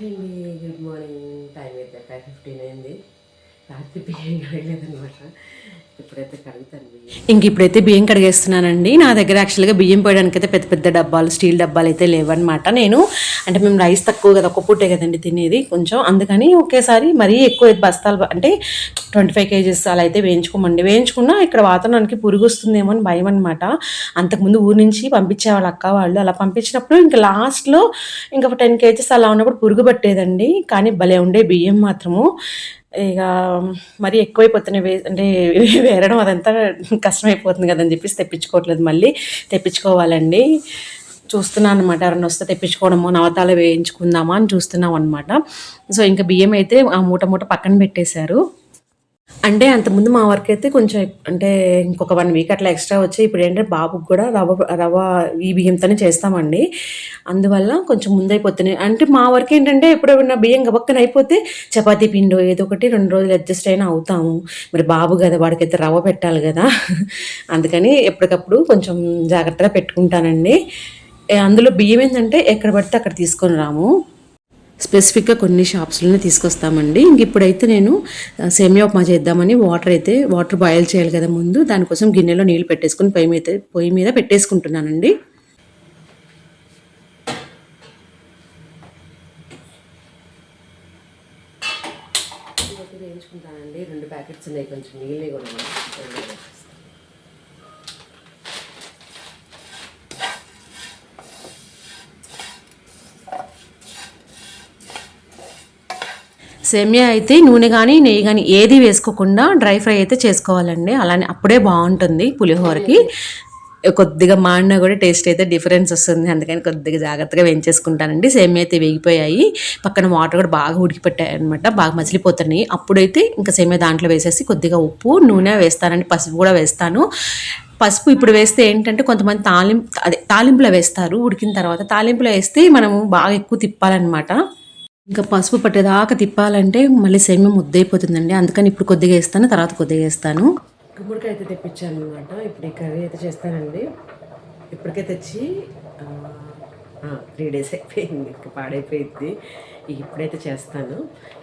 Hi అండి good morning time అయితే five fifteen అయింది. రాత్రి బియ్యం కడగలేదనమాట ఇప్పుడైతే ఇంక ఇప్పుడైతే బియ్యం కడిగేస్తున్నానండి. నా దగ్గర యాక్చువల్గా బియ్యం పోయడానికి అయితే పెద్ద పెద్ద డబ్బాలు స్టీల్ డబ్బాలు అయితే లేవన్నమాట. నేను అంటే మేము రైస్ తక్కువ కదా ఒక పూటే కదండి తినేది కొంచెం. అందుకని ఒకేసారి మరీ ఎక్కువ బస్తాలు అంటే ట్వంటీ ఫైవ్ కేజీస్ అలా అయితే వేయించుకోమండి. వేయించుకున్నా ఇక్కడ వాతావరణానికి పురుగు వస్తుందేమో అని భయం అనమాట అంతకుముందు ఊరి నుంచి పంపించేవాళ్ళు అక్క వాళ్ళు. అలా పంపించినప్పుడు ఇంకా లాస్ట్లో ఇంకా టెన్ కేజీస్ అలా ఉన్నప్పుడు పురుగు పట్టేదండి. కానీ భలే ఉండే బియ్యం మాత్రము. ఇక మరి ఎక్కువైపోతున్నాయి వే అంటే వేరడం అదంతా కష్టమైపోతుంది కదని చెప్పేసి తెప్పించుకోవట్లేదు మళ్ళీ. తెప్పించుకోవాలండి. చూస్తున్నాను అనమాట ఎవరైనా వస్తే తెప్పించుకోవడము నవతాలు వేయించుకుందామా అని చూస్తున్నాం అనమాట సో ఇంకా బియ్యం అయితే ఆ మూట మూట పక్కన పెట్టేశారు. అంటే అంతకుముందు మా వర్క్ అయితే కొంచెం అంటే ఇంకొక వన్ వీక్ అట్లా ఎక్స్ట్రా వచ్చి ఇప్పుడు ఏంటంటే బాబుకి కూడా రవ్వ రవ్వ ఈ బియ్యంతోనే చేస్తామండి. అందువల్ల కొంచెం ముందైపోతున్నాయి అంటే మా వర్క్ ఏంటంటే ఎప్పుడైనా బియ్యం గబక్కన అయిపోతే చపాతీ పిండి ఏదో ఒకటి రెండు రోజులు అడ్జస్ట్ అయినా అవుతాము. మరి బాబు కదా వాడికైతే రవ్వ పెట్టాలి కదా. అందుకని ఎప్పటికప్పుడు కొంచెం జాగ్రత్తగా పెట్టుకుంటానండి. అందులో బియ్యం ఏంటంటే ఎక్కడ పడితే అక్కడ తీసుకొని రాము. స్పెసిఫిక్గా కొన్ని షాప్స్లోనే తీసుకొస్తామండి. ఇంక ఇప్పుడైతే నేను సేమియా ఉప్మా చేద్దామని వాటర్ అయితే వాటర్ బాయిల్ చేయాలి కదా ముందు దానికోసం గిన్నెలో నీళ్ళు పెట్టేసుకుని పొయ్యి మీద పొయ్యి మీద పెట్టేసుకుంటున్నానండి. వేయించుకుంటానండి. రెండు ప్యాకెట్స్ ఉన్నాయి. కొంచెం నీళ్ళే కూడా ఉన్నాయి. సేమియా అయితే నూనె కానీ నెయ్యి కానీ ఏది వేసుకోకుండా డ్రై ఫ్రై అయితే చేసుకోవాలండి. అలానే అప్పుడే బాగుంటుంది పులిహోరకి. కొద్దిగా మాడినా కూడా టేస్ట్ అయితే డిఫరెన్స్ వస్తుంది. అందుకని కొద్దిగా జాగ్రత్తగా వేయించేసుకుంటానండి. సేమియా అయితే వేగిపోయాయి. పక్కన వాటర్ కూడా బాగా ఉడికిపెట్టాయి అనమాట బాగా మసిలిపోతున్నాయి అప్పుడైతే ఇంకా సేమియా దాంట్లో వేసేసి కొద్దిగా ఉప్పు నూనె వేస్తానండి. పసుపు కూడా వేస్తాను. పసుపు ఇప్పుడు వేస్తే ఏంటంటే కొంతమంది తాలింపు అదే తాలింపులో వేస్తారు. ఉడికిన తర్వాత తాలింపులో వేస్తే మనము బాగా ఎక్కువ తిప్పాలన్నమాట. ఇంకా పసుపు పట్టేదాకా తిప్పాలంటే మళ్ళీ సేమ్యం ముద్దైపోతుందండి. అందుకని ఇప్పుడు కొద్దిగా వేస్తాను తర్వాత కొద్దిగా వేస్తాను. గుమ్మడికాయ అయితే తెప్పించాను అనమాట ఇప్పుడు ఈ కర్రీ అయితే చేస్తానండి. ఇప్పటికే తెచ్చి త్రీ డేస్ అయిపోయింది. ఇంకా పాడైపోయింది. ఇప్పుడైతే చేస్తాను.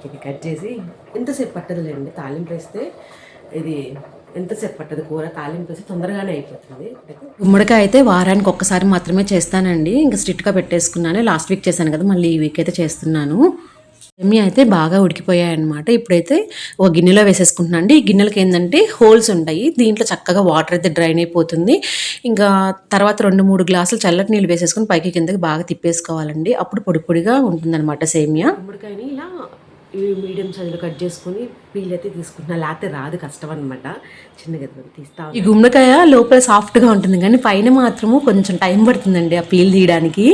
ఇది కట్ చేసి ఎంతసేపు పట్టదులేండి. తాలింపు వేస్తే ఇది ఎంతసేపు పట్టదు కూర? తాలింపు వేస్తే తొందరగానే అయిపోతుంది. గుమ్మడికాయ అయితే వారానికి ఒక్కసారి మాత్రమే చేస్తానండి. ఇంకా స్ట్రిక్ట్గా పెట్టేసుకున్నాను. లాస్ట్ వీక్ చేశాను కదా మళ్ళీ ఈ వీక్ అయితే చేస్తున్నాను. సెమి అయితే బాగా ఉడికిపోయాయి అనమాట ఇప్పుడైతే ఒక గిన్నెలో వేసేసుకుంటున్నాను అండి. ఈ గిన్నెలకి ఏంటంటే హోల్స్ ఉంటాయి. దీంట్లో చక్కగా వాటర్ అయితే డ్రైన్ అయిపోతుంది. ఇంకా తర్వాత రెండు మూడు గ్లాసులు చల్లటి నీళ్ళు వేసేసుకుని పైకి కిందకి బాగా తిప్పేసుకోవాలండి. అప్పుడు పొడి పొడిగా ఉంటుందన్నమాట సేమియా. గుమ్మడికాయని ఇలా ఈ మీడియం సైజులో కట్ చేసుకొని పీల్ అయితే తీసుకుంటున్నా. లేకపోతే రాదు కష్టం అనమాట చిన్నగా తీస్తా ఈ గుమ్మడికాయ లోపల సాఫ్ట్గా ఉంటుంది. కానీ పైన మాత్రము కొంచెం టైం పడుతుందండి ఆ పీల్ తీయడానికి.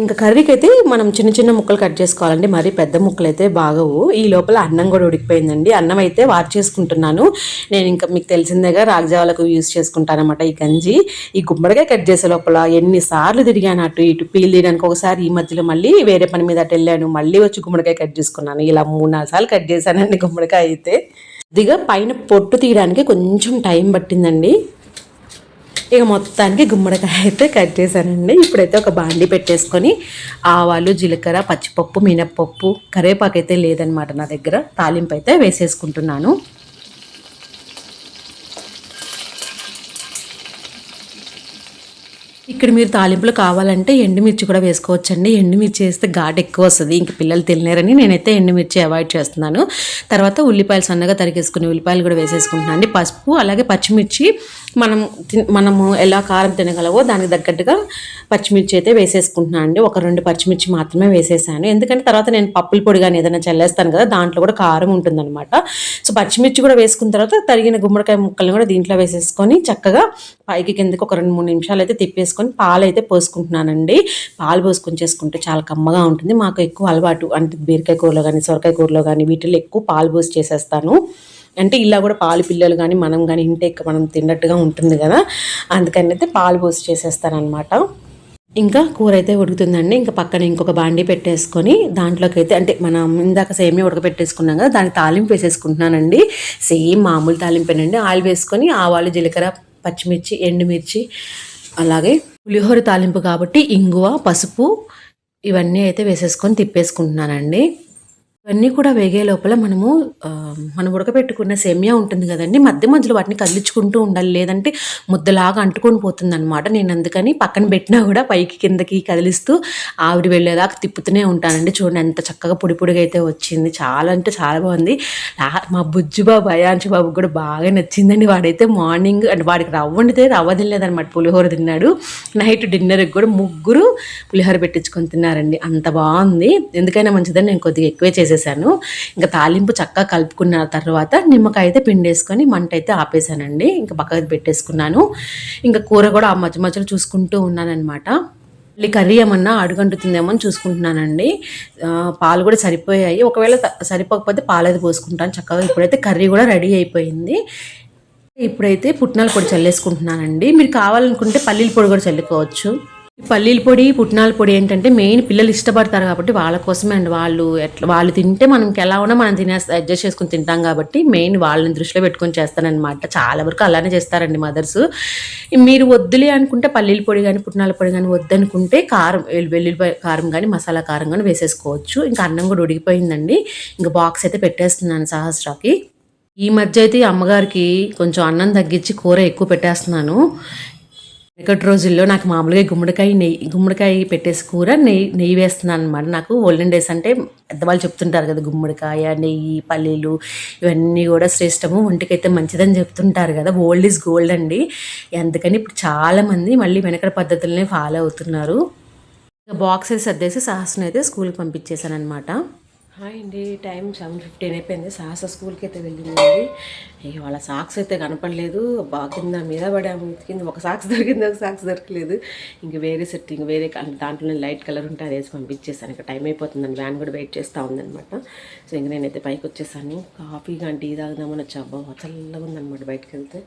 ఇంకా కర్రీకి అయితే మనం చిన్న చిన్న ముక్కలు కట్ చేసుకోవాలండి. మరి పెద్ద ముక్కలు అయితే బాగవు. ఈ లోపల అన్నం కూడా ఉడికిపోయిందండి. అన్నం అయితే వాట్ చేసుకుంటున్నాను. నేను ఇంకా మీకు తెలిసిందేగా రాగజావాలకు యూజ్ చేసుకుంటానమాట ఈ గంజి. ఈ గుమ్మడికాయ కట్ చేసే లోపల ఎన్నిసార్లు తిరిగాను అటు ఇటు పీల్ తీయడానికి ఒకసారి ఈ మధ్యలో మళ్ళీ వేరే పని మీద అటు వెళ్ళాను. మళ్ళీ వచ్చి గుమ్మడికాయ కట్ చేసుకున్నాను. ఇలా మూడు నాలుగు సార్లు కట్ చేశానండి గుమ్మడికాయ అయితే. దిగా పైన పొట్టు తీయడానికి కొంచెం టైం పట్టిందండి. ఇక మొత్తానికి గుమ్మడికాయ అయితే కట్ చేశానండి. ఇప్పుడైతే ఒక బాండి పెట్టేసుకొని ఆవాలు జీలకర్ర పచ్చిపప్పు మినప్పప్పు కరివేపాకు అయితే లేదనమాట నా దగ్గర. తాలింపు అయితే వేసేసుకుంటున్నాను. ఇక్కడ మీరు తాలింపులు కావాలంటే ఎండుమిర్చి కూడా వేసుకోవచ్చండి. ఎండుమిర్చి వేస్తే ఘాటు ఎక్కువ వస్తుంది. ఇంక పిల్లలు తినలేరని నేనైతే ఎండుమిర్చి అవాయిడ్ చేస్తున్నాను. తర్వాత ఉల్లిపాయలు సన్నగా తరిగేసుకుని ఉల్లిపాయలు కూడా వేసేసుకుంటున్నాను అండి. పసుపు అలాగే పచ్చిమిర్చి మనం తి- మనము ఎలా కారం తినగలవో దానికి తగ్గట్టుగా పచ్చిమిర్చి అయితే వేసేసుకుంటున్నాను అండి. ఒక రెండు పచ్చిమిర్చి మాత్రమే వేసేసాను. ఎందుకంటే తర్వాత నేను పప్పుల పొడి కానీ ఏదైనా చల్లేస్తాను కదా దాంట్లో కూడా కారం ఉంటుందన్నమాట. సో పచ్చిమిర్చి కూడా వేసుకున్న తర్వాత తరిగిన గుమ్మడికాయ ముక్కలను కూడా దీంట్లో వేసేసుకొని చక్కగా పైకి కిందకి ఒక రెండు మూడు నిమిషాలు అయితే చేసుకొని పాలు అయితే పోసుకుంటున్నానండి. పాలు పోసుకొని చేసుకుంటే చాలా కమ్మగా ఉంటుంది. మాకు ఎక్కువ అలవాటు అంటే బీరకాయ కూరలో కానీ సొరకాయ కూరలో కానీ వీటిలో ఎక్కువ పాలు పోసి చేసేస్తాను. అంటే ఇలా కూడా పాలు పిల్లలు కానీ మనం కానీ ఇంటే మనం తిన్నట్టుగా ఉంటుంది కదా. అందుకని అయితే పాలు పోసి చేసేస్తానమాట ఇంకా కూర అయితే ఉడుకుతుందండి. ఇంకా పక్కన ఇంకొక బాండీ పెట్టేసుకొని దాంట్లోకి అయితే అంటే మనం ఇందాక సేమే ఉడకపెట్టేసుకున్నాం కదా దానికి తాలింపు వేసేసుకుంటున్నానండి. సేమ్ మామూలు తాలింపేనండి. ఆయిల్ వేసుకొని ఆవాలు జీలకర్ర పచ్చిమిర్చి ఎండుమిర్చి అలాగే పులిహోర తాలింపు కాబట్టి ఇంగువ పసుపు ఇవన్నీ అయితే వేసేసుకొని తిప్పేసుకుంటున్నానండి. ఇవన్నీ కూడా వేగే లోపల మనము మనం ఉడకబెట్టుకున్న సెమియా ఉంటుంది కదండి మధ్య మధ్యలో వాటిని కదిలించుకుంటూ ఉండాలి. లేదంటే ముద్దలాగా అంటుకొని పోతుంది అనమాట నేను అందుకని పక్కన పెట్టినా కూడా పైకి కిందకి కదిలిస్తూ ఆవిరి వెళ్ళేదాకా తిప్పుతూనే ఉంటానండి. చూడండి ఎంత చక్కగా పొడి పొడిగా అయితే వచ్చింది. చాలా అంటే చాలా బాగుంది. మా బుజ్జు బాబు అయాంశు బాబు కూడా బాగా నచ్చిందండి. వాడైతే మార్నింగ్ అంటే వాడికి రవ్వ వండితే రవ్వ తినలేదన్నమాట. పులిహోర తిన్నాడు. నైట్ డిన్నర్కి కూడా ముగ్గురు పులిహోర పెట్టించుకొని తిన్నారండి. అంత బాగుంది. ఎందుకైనా మంచిదని నేను కొద్దిగా ఎక్కువే వేసేసాను. ఇంకా తాలింపు చక్కగా కలుపుకున్న తర్వాత నిమ్మకాయ అయితే పిండేసుకొని మంట అయితే ఆపేసానండి. ఇంకా పక్కకి పెట్టేసుకున్నాను. ఇంకా కూర కూడా ఆ మధ్య మధ్యలో చూసుకుంటూ ఉన్నానమాట మళ్ళీ కర్రీ ఏమన్నా అడుగంటుతుందేమో అని చూసుకుంటున్నానండి. పాలు కూడా సరిపోయాయి. ఒకవేళ సరిపోకపోతే పాలు అది పోసుకుంటాను. చక్కగా ఇప్పుడైతే కర్రీ కూడా రెడీ అయిపోయింది. ఇప్పుడైతే పుట్నాల పొడి చల్లేసుకుంటున్నానండి. మీరు కావాలనుకుంటే పల్లీల పొడి కూడా చల్లుకోవచ్చు. పల్లీల పొడి పుట్నాల పొడి ఏంటంటే మెయిన్ పిల్లలు ఇష్టపడతారు కాబట్టి వాళ్ళ కోసమే అండి. వాళ్ళు ఎట్లా వాళ్ళు తింటే మనకి ఎలా ఉన్నా మనం తినేస్తా అడ్జస్ట్ చేసుకుని తింటాం కాబట్టి మెయిన్ వాళ్ళని దృష్టిలో పెట్టుకొని చేస్తానన్నమాట. చాలా వరకు అలానే చేస్తారండి మదర్స్. మీరు వద్దులే అనుకుంటే పల్లీల పొడి కానీ పుట్నాల పొడి కానీ వద్దనుకుంటే కారం వెల్లు- వెల్లుల్లిపాయ కారం కానీ మసాలా కారం కానీ వేసేసుకోవచ్చు. ఇంకా అన్నం కూడా ఉడికిపోయిందండి. ఇంకా బాక్స్ అయితే పెట్టేస్తున్నాను సహస్రాకి. ఈ మధ్య అయితే అమ్మగారికి కొంచెం అన్నం తగ్గించి కూర ఎక్కువ పెట్టేస్తున్నాను. వెనకటి రోజుల్లో నాకు మామూలుగా గుమ్మడికాయ నెయ్యి గుమ్మడికాయ పెట్టేసి కూర నెయ్యి నెయ్యి వేస్తున్నాను అనమాట నాకు ఓల్డెన్ డేస్ అంటే పెద్దవాళ్ళు చెప్తుంటారు కదా గుమ్మడికాయ నెయ్యి పల్లీలు ఇవన్నీ కూడా శ్రేష్టము ఒంటికైతే మంచిదని చెప్తుంటారు కదా. ఓల్డ్ ఈజ్ గోల్డ్ అండి. అందుకని ఇప్పుడు చాలామంది మళ్ళీ వెనకడ పద్ధతులనే ఫాలో అవుతున్నారు. బాక్సెస్ సర్దేసి సహస్రం అయితే స్కూల్కి పంపించేశాను అనమాట హాయ్ అండి టైం సెవెన్ ఫిఫ్టీన్ అయిపోయింది. సాహస స్కూల్కి అయితే వెళ్ళింది ఇక వాళ్ళ సాక్స్ అయితే కనపడలేదు. బా కింద మీద పడాము. కింద ఒక సాక్స్ దొరికింది ఒక సాక్స్ దొరకలేదు. ఇంక వేరే సెట్ ఇంక వేరే దాంట్లోనే లైట్ కలర్ ఉంటే అది వేసి పంపించేసాను ఇంకా టైం అయిపోతుందని వ్యాన్ కూడా వెయిట్ చేస్తూ ఉందన్నమాట. సో ఇంక నేనైతే పైకి వచ్చేసాను. కాఫీ కానీ టీ తాగుదామని వచ్చా. అబ్బా చల్లగా ఉందనమాట బయటకు వెళ్తే.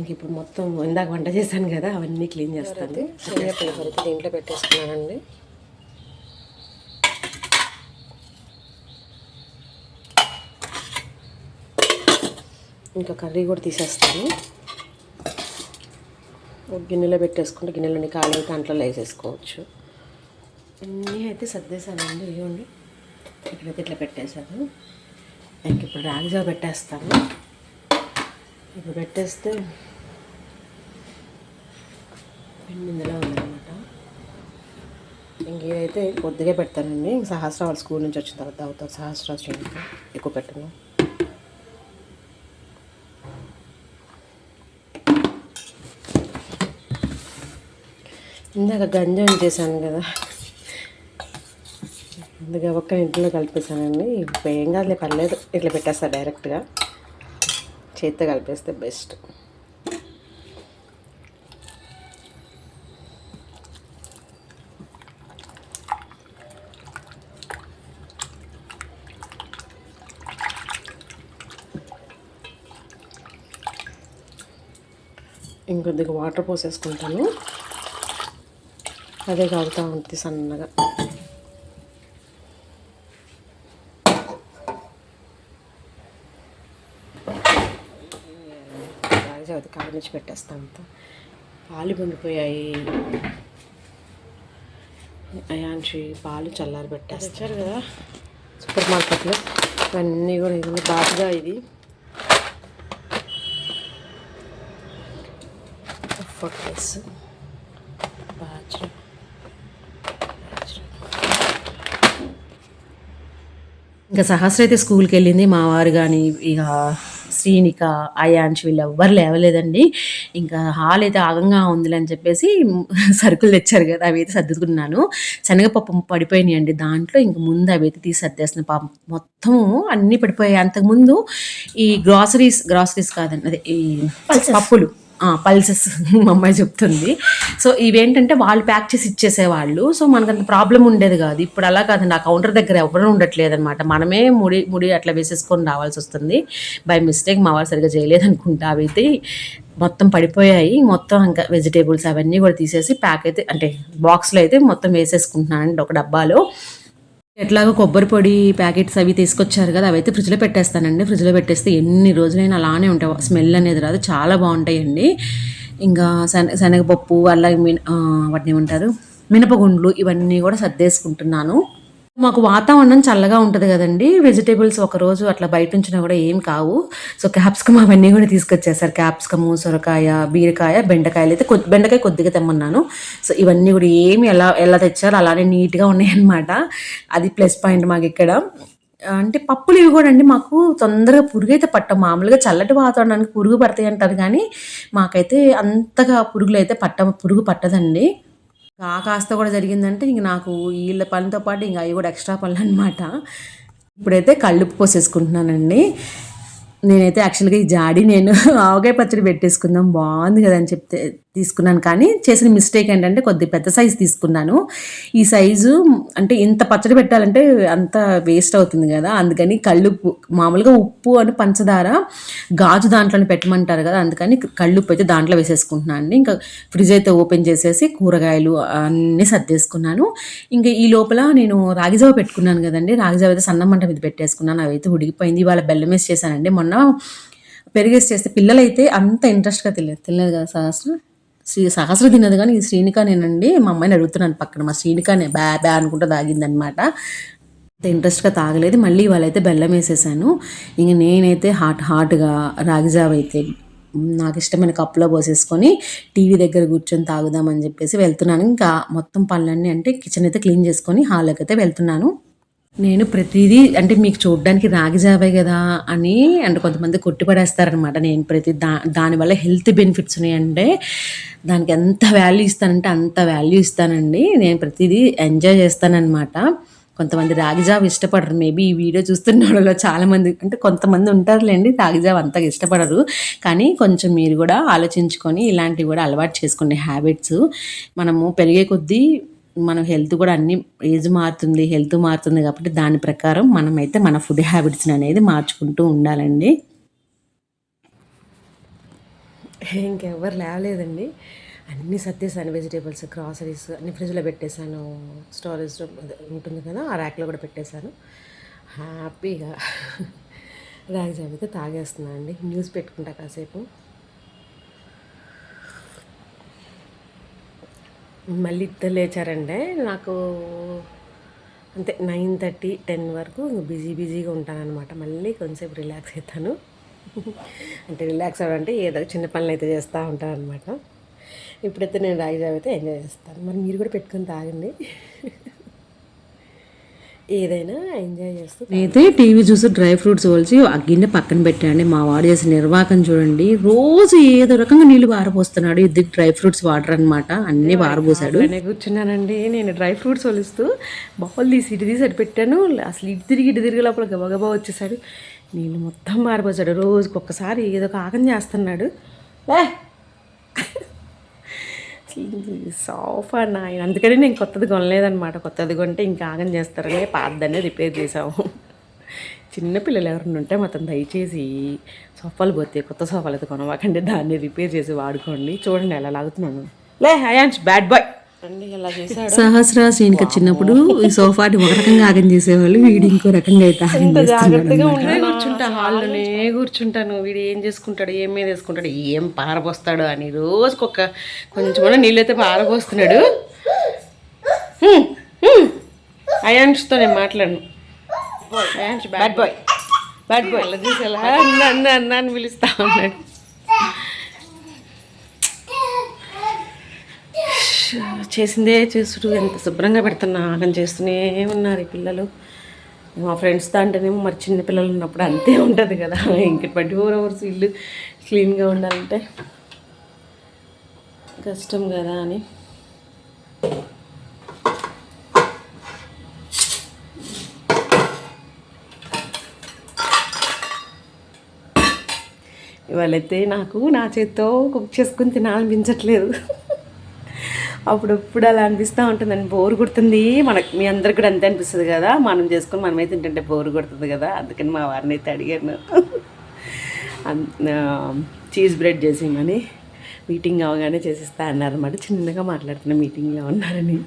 ఇంక ఇప్పుడు మొత్తం ఇందాక వంట చేశాను కదా అవన్నీ క్లీన్ చేస్తాను. దీంట్లో పెట్టేసుకున్నానండి. ఇంకా కర్రీ కూడా తీసేస్తాను. గిన్నెలో పెట్టేసుకుంటే గిన్నెలోని ఖాళీ దాంట్లో వేసేసుకోవచ్చు అన్నీ అయితే సర్దేశానండి ఇవ్వండి ఇక్కడైతే ఇట్లా పెట్టేశాను. ఇంక ఇప్పుడు రాగిజావ పెట్టేస్తాను. ఇప్పుడు పెట్టేస్తే పిండి ఇందులో ఉందన్నమాట. ఇంక ఇదైతే కొద్దిగా పెడతానండి. ఇంక సహస్రాలు వాళ్ళ స్కూల్ నుంచి వచ్చిన తర్వాత అవుతారు సహస్రాలు ఎక్కువ పెట్టను. ఇందాక గంజం చేశాను కదా. అందుకే ఒక్క ఇంట్లో కలిపేశానండి. ఏం కాదులే పర్లేదు. ఇట్లా పెట్టేస్తా డైరెక్ట్గా. చేతితో కలిపేస్తే బెస్ట్. ఇంకొద్దిగా వాటర్ పోసేసుకుంటాను. అదే కాగుతూ ఉంటుంది సన్నగా. రాజావతి కాగనిచ్చి పెట్టేస్తాను అంతా. పాలు పొంగిపోయాయి అయాంషి పాలు చల్లారి పెట్టేస్తారు వచ్చారు కదా? సూపర్ మార్కెట్లో. ఇవన్నీ కూడా ఇది బాగా ఇది. ఫోటోస్ బాగా ఇంకా సహస్ర అయితే స్కూల్కి వెళ్ళింది. మా వారు కానీ ఇక శ్రీనిక అయాంష్ వీళ్ళు ఎవ్వరు లేవలేదండి. ఇంకా హాల్ అయితే ఆగంగా ఉందిలే అని చెప్పేసి సరుకులు తెచ్చారు కదా అవి అయితే సర్దుకున్నాను. శనగపప్పు పడిపోయినాయి అండి దాంట్లో. ఇంక ముందు అవి అయితే తీసి సర్దేస్తున్నాను పాపం. మొత్తం అన్నీ పడిపోయాయి. అంతకుముందు ఈ గ్రాసరీస్ గ్రాసరీస్ కాదండి అదే ఈ పప్పులు. పల్సెస్ మా అమ్మాయి చెప్తుంది. సో ఇవేంటంటే వాళ్ళు ప్యాక్ చేసి ఇచ్చేసేవాళ్ళు. సో మనకు అంత ప్రాబ్లం ఉండేది కాదు. ఇప్పుడు అలా కాదండి ఆ కౌంటర్ దగ్గర ఎవరు ఉండట్లేదు అనమాట మనమే ముడి ముడి అట్లా వేసేసుకొని రావాల్సి వస్తుంది. బై మిస్టేక్ మా వాళ్ళు సరిగ్గా చేయలేదు అనుకుంటా అవి అయితే మొత్తం పడిపోయాయి. మొత్తం ఇంకా వెజిటేబుల్స్ అవన్నీ కూడా తీసేసి ప్యాక్ అయితే అంటే బాక్స్లో అయితే మొత్తం వేసేసుకుంటున్నానండి ఒక డబ్బాలో. ఎట్లాగో కొబ్బరి పొడి ప్యాకెట్స్ అవి తీసుకొచ్చారు కదా అవైతే ఫ్రిడ్జ్లో పెట్టేస్తానండి. ఫ్రిడ్జ్లో పెట్టేస్తే ఎన్ని రోజులైనా అలానే ఉంటాయి. స్మెల్ అనేది రాదు. చాలా బాగుంటాయండి. ఇంకా శన శనగపప్పు అలాగే మిన వాటిని ఏమంటారు? మినపగుండ్లు ఇవన్నీ కూడా సర్దేసుకుంటున్నాను. మాకు వాతావరణం చల్లగా ఉంటుంది కదండి. వెజిటేబుల్స్ ఒక రోజు అట్లా బయట ఉంచినా కూడా ఏం కావు. సో క్యాప్సికమ్ అవన్నీ కూడా తీసుకొచ్చేసారు. క్యాప్సికమ్ సొరకాయ బీరకాయ బెండకాయలు అయితే కొద్ది బెండకాయ కొద్దిగా తెమ్మన్నాను. సో ఇవన్నీ కూడా ఏమి ఎలా ఎలా తెచ్చారో అలానే నీట్గా ఉన్నాయన్నమాట. అది ప్లస్ పాయింట్ మాకు ఇక్కడ. అంటే పప్పులు ఇవి కూడా అండి మాకు తొందరగా పురుగు అయితే పట్టం మామూలుగా చల్లటి వాతావరణానికి పురుగు పడతాయి అంటారు కానీ మాకైతే అంతగా పురుగులు అయితే పట్ట పురుగు పట్టదండి. ఆ కాస్త కూడా జరిగిందంటే ఇంక నాకు వీళ్ళ పనితో పాటు ఇంకా అవి కూడా ఎక్స్ట్రా పనులు అనమాట ఇప్పుడైతే కళ్ళు పోసేసుకుంటున్నానండి. నేనైతే యాక్చువల్గా ఈ జాడి నేను ఆవకాయ పచ్చడి పెట్టేసుకుందాం. బాగుంది కదా అని చెప్తే. తీసుకున్నాను. కానీ చేసిన మిస్టేక్ ఏంటంటే కొద్ది పెద్ద సైజు తీసుకున్నాను. ఈ సైజు అంటే ఇంత పచ్చడి పెట్టాలంటే అంత వేస్ట్ అవుతుంది కదా. అందుకని కళ్ళుప్పు మామూలుగా ఉప్పు అని పంచదార గాజు దాంట్లోనే పెట్టమంటారు కదా. అందుకని కళ్ళుప్పు అయితే దాంట్లో వేసేసుకుంటున్నాను అండి. ఇంకా ఫ్రిడ్జ్ అయితే ఓపెన్ చేసేసి కూరగాయలు అన్నీ సర్దేసుకున్నాను. ఇంకా ఈ లోపల నేను రాగిజావ పెట్టుకున్నాను కదండి. రాగిజావ అయితే సన్న మంట మీద పెట్టేసుకున్నాను. అవి అయితే ఉడికిపోయింది. ఇవాళ బెల్లం వేసి చేశానండి. మొన్న పెరిగేసి చేస్తే పిల్లలైతే అంత ఇంట్రెస్ట్గా తెలియదు తెలియదు కదా సహస్ర. శ్రీ సహస్ర తినదు కానీ ఈ శ్రీనికానేనండి మా అమ్మాయిని అడుగుతున్నాను పక్కన. మా శ్రీనికానే బ్యా బ్యా అనుకుంటూ తాగిందనమాట అంత ఇంట్రెస్ట్గా తాగలేదు. మళ్ళీ వాళ్ళైతే బెల్లం వేసేసాను. ఇంక నేనైతే హాట్ హాట్గా రాగిజావ అయితే నాకు ఇష్టమైన కప్పులో పోసేసుకొని టీవీ దగ్గర కూర్చొని తాగుదామని చెప్పేసి వెళ్తున్నాను. ఇంకా మొత్తం పనులన్నీ అంటే కిచెన్ అయితే క్లీన్ చేసుకొని హాల్లోకి అయితే వెళ్తున్నాను. నేను ప్రతిదీ అంటే మీకు చూడడానికి రాగి జావే కదా అని అంటే కొంతమంది కొట్టిపడేస్తారనమాట నేను ప్రతి దా దానివల్ల హెల్త్ బెనిఫిట్స్ ఉన్నాయంటే దానికి ఎంత వాల్యూ ఇస్తానంటే అంత వాల్యూ ఇస్తానండి. నేను ప్రతిదీ ఎంజాయ్ చేస్తానన్నమాట. కొంతమంది రాగిజావ ఇష్టపడరు. మేబీ ఈ వీడియో చూస్తున్న వాళ్ళలో చాలామంది అంటే కొంతమంది ఉంటారులేండి రాగిజావ అంతగా ఇష్టపడరు. కానీ కొంచెం మీరు కూడా ఆలోచించుకొని ఇలాంటివి కూడా అలవాటు చేసుకునే హ్యాబిట్స్ మనము పెరిగే కొద్దీ మన హెల్త్ కూడా అన్ని ఏజ్ మారుతుంది హెల్త్ మారుతుంది కాబట్టి దాని ప్రకారం మనమైతే మన ఫుడ్ హ్యాబిట్స్ని అనేది మార్చుకుంటూ ఉండాలండి. ఇంకెవరు లేవలేదండి. అన్నీ సర్దేశాను వెజిటేబుల్స్ గ్రాసరీస్ అన్ని ఫ్రిడ్జ్లో పెట్టేశాను. స్టోరేజ్ ఉంటుంది కదా ఆ ర్యాక్లో కూడా పెట్టేశాను. హ్యాపీగా. ర్యాక్ జావ అయితే తాగేస్తున్నాను అండి. న్యూస్ పెట్టుకుంటా కాసేపు. మళ్ళీ ఇద్దరు లేచారంటే నాకు అంతే నైన్ థర్టీ టెన్ వరకు బిజీ బిజీగా ఉంటానన్నమాట. మళ్ళీ కొంచెంసేపు రిలాక్స్ అవుతాను. అంటే రిలాక్స్ అవ్వాలంటే ఏదో చిన్న పనులు అయితే చేస్తూ ఉంటాను అనమాట ఇప్పుడైతే నేను రాగి జావ అయితే ఎంజాయ్ చేస్తాను. మరి మీరు కూడా పెట్టుకొని తాగండి. ఏదైనా ఎంజాయ్ చేస్తూ అయితే టీవీ చూసి డ్రై ఫ్రూట్స్ కొలిచి ఆ గిన్నె పక్కన పెట్టండి. మా వాడు చేసిన నిర్వాహకం చూడండి. రోజు ఏదో రకంగా నీళ్ళు పారపోస్తున్నాడు ఇది డ్రై ఫ్రూట్స్ వాటర్ అన్నమాట. అన్ని పారపోసాడు అట్లానే కూర్చున్నానండి. నేను డ్రై ఫ్రూట్స్ వలుస్తూ బౌల్ తీసి ఇటు తీసి అటు పెట్టాను. అసలు ఇటు తిరిగి ఇటు తిరిగి లోపల గబగబా వచ్చేసాడు. నీళ్ళు మొత్తం మారిపోసాడు రోజుకి ఒక్కసారి ఏదో ఒక ఆగం చేస్తున్నాడు. లే సోఫా నాయన. అందుకని నేను కొత్తది కొనలేదన్నమాట. కొత్తది కొంటే ఇంకా ఆగం చేస్తారని పాతదనే రిపేర్ చేసాము చిన్న పిల్లలు ఎవరైనా ఉంటే మొత్తం దయచేసి సోఫాలు పోతే కొత్త సోఫాలు అయితే కొనవాకండి. దాన్ని రిపేర్ చేసి వాడుకోండి. చూడండి ఎలా లాగుతున్నాను. లే అయాన్స్ బ్యాడ్ బాయ్. సహస్ర శ్రీనిక చిన్నప్పుడు ఈ సోఫాని ఒక రకంగా ఆగం చేసేవాళ్ళు వీడు ఇంకో రకంగా అయితే ఆగం కూర్చుంటా హాల్లోనే కూర్చుంటాను. వీడు ఏం చేసుకుంటాడు ఏం మీద వేసుకుంటాడు ఏం పారపోస్తాడు అని రోజుకి ఒక కొంచెం నీళ్ళైతే పారపోస్తున్నాడు హ్మ్, హ్మ్. అయాన్ష్తో నేను మాట్లాడను. Ayansh bad boy bad boy అలా చూసి ఎలా అన్న అన్న అన్న అని పిలుస్తా ఉన్నాడు. చేసిందే చూసుడు ఎంత శుభ్రంగా పెడుతున్నా ఆగం చేస్తూనే ఉన్నారు ఈ పిల్లలు. మా ఫ్రెండ్స్తో దాంట్లోనేమో మరి చిన్న పిల్లలు ఉన్నప్పుడు అంతే ఉంటుంది కదా. ఇంక ట్వంటీ ఫోర్ అవర్స్ ఇల్లు క్లీన్గా ఉండాలంటే కష్టం కదా అని. ఇవాళైతే నాకు నా చేత్తో కుక్ చేసుకుని తినాలనిపించట్లేదు. అప్పుడప్పుడు అలా అనిపిస్తూ ఉంటుందండి బోర్ కొడుతుంది. మనకు మీ అందరికి కూడా అంతే అనిపిస్తుంది కదా. మనం చేసుకొని మనమే తింటుంటే బోరు కొడుతుంది కదా. అందుకని మా వారిని అయితే అడిగాను. Cheese bread చేసేయమని. మీటింగ్ అవగానే చేసిస్తా అన్నారన్నమాట. చిన్నగా మాట్లాడుతున్న మీటింగ్లో ఉన్నారని.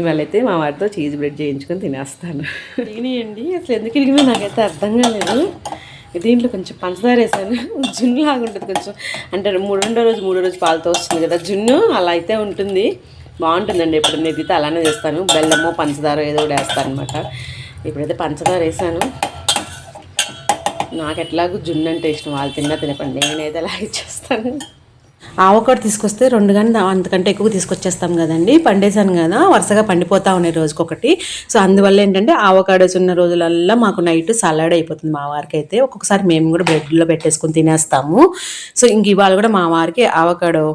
ఇవాళైతే మా వారితో చీజ్ బ్రెడ్ చేయించుకొని తినేస్తాను. తినేయండి. అసలు ఎందుకు ఇరిగినా నాకైతే అర్థం కాలేదు. దీంట్లో కొంచెం పంచదార వేసాను. జున్ను లాగా ఉంటుంది కొంచెం. అంటే మూడు రెండో రోజు మూడో రోజు పాలతో వస్తుంది కదా జున్ను అలా అయితే ఉంటుంది. బాగుంటుందండి ఎప్పుడు నెగ్గితే అలానే చేస్తాను. బెల్లము పంచదార ఏదో ఒకటి వేస్తాను అనమాట ఇప్పుడైతే పంచదార వేసాను. నాకు ఎట్లాగో జున్ను అంటే ఇష్టం. వాళ్ళు తిన్నా తినపండి. నేనైతే అలాగే ఇచ్చేస్తాను ఆవకాడు తీసుకొస్తే రెండు కానీ అంతకంటే ఎక్కువ తీసుకొచ్చేస్తాం కదండి. పండేసాను కదా వరుసగా పండిపోతా ఉన్నాయి రోజుకొకటి. సో అందువల్ల ఏంటంటే ఆవకాడోస్ ఉన్న రోజులల్లా మాకు నైట్ సలాడ్ అయిపోతుంది మా వారికి అయితే ఒక్కొక్కసారి మేము కూడా బ్రెడ్లో పెట్టేసుకొని తినేస్తాము. సో ఇంక ఇవాళ కూడా మా వారికి ఆవకాడో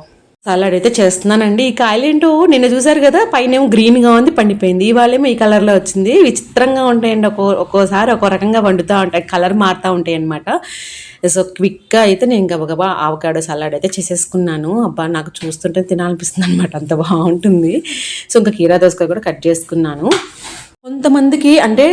సలాడ్ అయితే చేస్తున్నానండి. ఈ కాయలు నిన్న చూసారు కదా పైన ఏమో గ్రీన్గా ఉంది పండిపోయింది. ఇవాళేమో ఈ కలర్లో వచ్చింది. విచిత్రంగా ఉంటాయండి. ఒక్కో ఒక్కోసారి ఒక్కో రకంగా పండుతూ ఉంటాయి. కలర్ మారుతూ ఉంటాయి అనమాట సో క్విక్గా అయితే నేను గబగబా ఆవకాడో సలాడ్ అయితే చేసేసుకున్నాను. అబ్బా నాకు చూస్తుంటే తినాలనిపిస్తుంది అనమాట అంత బాగుంటుంది. సో ఇంకా కీరా దోసకాయ కూడా కట్ చేసుకున్నాను. కొంతమందికి అంటే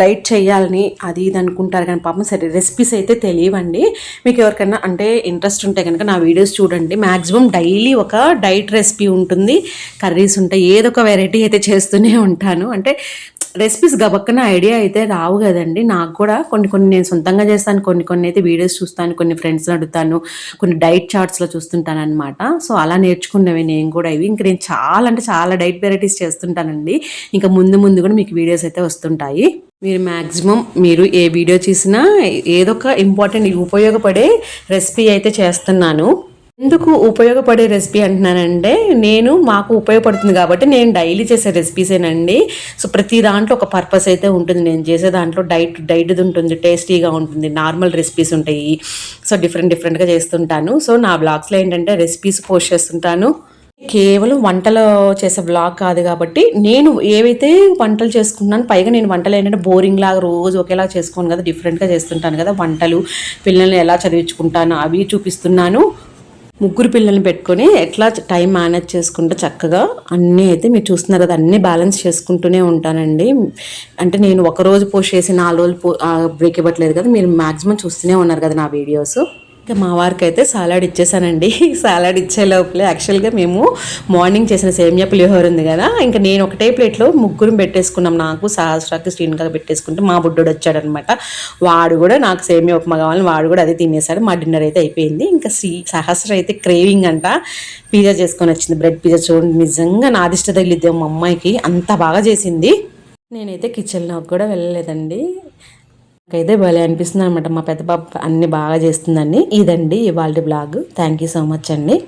డైట్ చేయాలని అది ఇది అనుకుంటారు కానీ పాపం సరే రెసిపీస్ అయితే తెలియవండి. మీకు ఎవరికైనా అంటే ఇంట్రెస్ట్ ఉంటే కనుక నా వీడియోస్ చూడండి. మ్యాక్సిమం డైలీ ఒక డైట్ రెసిపీ ఉంటుంది. కర్రీస్ ఉంటాయి. ఏదో ఒక వెరైటీ అయితే చేస్తూనే ఉంటాను. అంటే రెసిపీస్ గబక్కన ఐడియా అయితే రావు కదండి. నాకు కూడా కొన్ని కొన్ని నేను సొంతంగా చేస్తాను కొన్ని కొన్ని అయితే వీడియోస్ చూస్తాను కొన్ని ఫ్రెండ్స్ని అడుగుతాను కొన్ని డైట్ చార్ట్స్లో చూస్తుంటాను అనమాట సో అలా నేర్చుకున్నవి నేను కూడా ఇవి. ఇంకా నేను చాలా అంటే చాలా డైట్ వెరైటీస్ చేస్తుంటానండి. ఇంకా ముందు ముందు కూడా మీకు వీడియోస్ అయితే వస్తుంటాయి. మీరు మ్యాక్సిమం మీరు ఏ వీడియో చేసినా ఏదో ఒక ఇంపార్టెంట్ ఉపయోగపడే రెసిపీ అయితే చేస్తున్నాను. ఎందుకు ఉపయోగపడే రెసిపీ అంటున్నానంటే నేను మాకు ఉపయోగపడుతుంది కాబట్టి నేను డైలీ చేసే రెసిపీసేనండి సో ప్రతి దాంట్లో ఒక పర్పస్ అయితే ఉంటుంది. నేను చేసే దాంట్లో డైట్ డైట్ది ఉంటుంది టేస్టీగా ఉంటుంది నార్మల్ రెసిపీస్ ఉంటాయి. సో డిఫరెంట్ డిఫరెంట్గా చేస్తుంటాను. సో నా బ్లాగ్స్లో ఏంటంటే రెసిపీస్ పోస్ట్ చేస్తుంటాను. కేవలం వంటలు చేసే బ్లాగ్ కాదు కాబట్టి నేను ఏవైతే వంటలు చేసుకున్నాను పైగా నేను వంటలు ఏంటంటే బోరింగ్ లాగా రోజు ఒకేలా చేసుకోను కదా డిఫరెంట్గా చేస్తుంటాను కదా వంటలు పిల్లల్ని ఎలా చదివించుకుంటాను అవి చూపిస్తున్నాను. ముగ్గురు పిల్లల్ని పెట్టుకొని ఎట్లా టైం మేనేజ్ చేసుకుంటూ చక్కగా అన్నీ అయితే మీరు చూస్తున్నారు కదా అన్నీ బ్యాలెన్స్ చేసుకుంటూనే ఉంటానండి. అంటే నేను ఒక రోజు పోస్ట్ చేసి నాలుగు రోజులు పో బ్రేక్ ఇవ్వట్లేదు కదా మీరు మ్యాక్సిమం చూస్తూనే ఉన్నారు కదా నా వీడియోస్. ఇంకా మా వారికి అయితే సాలాడ్ ఇచ్చేసానండి. సాలాడ్ ఇచ్చే లోపలే యాక్చువల్గా మేము మార్నింగ్ చేసిన సేమియా పులిహోర ఉంది కదా ఇంకా నేను ఒకటే ప్లేట్లో ముగ్గురు పెట్టేసుకున్నాం. నాకు సహస్రాకి శ్రీనికా పెట్టేసుకుంటే మా బుడ్డోడు వచ్చాడనమాట. వాడు కూడా నాకు సేమియా ఉప్మా కావాలని వాడు కూడా అదే తినేసాడు. మా డిన్నర్ అయితే అయిపోయింది. ఇంకా శ్రీ సహస్ర అయితే క్రేవింగ్ అంట. పిజ్జా చేసుకొని వచ్చింది. బ్రెడ్ పిజ్జా చూడండి. నిజంగా నా అదిష్ట తగిలిద్దాం. మా అమ్మాయికి అంత బాగా చేసింది. నేనైతే కిచెన్లోకి కూడా వెళ్ళలేదండి. నాకైతే భలే అనిపిస్తుంది అనమాట మా పెద్ద పాప అన్ని బాగా చేస్తుందండి. ఇదండి ఇవాళ blog. Thank you so much అండి.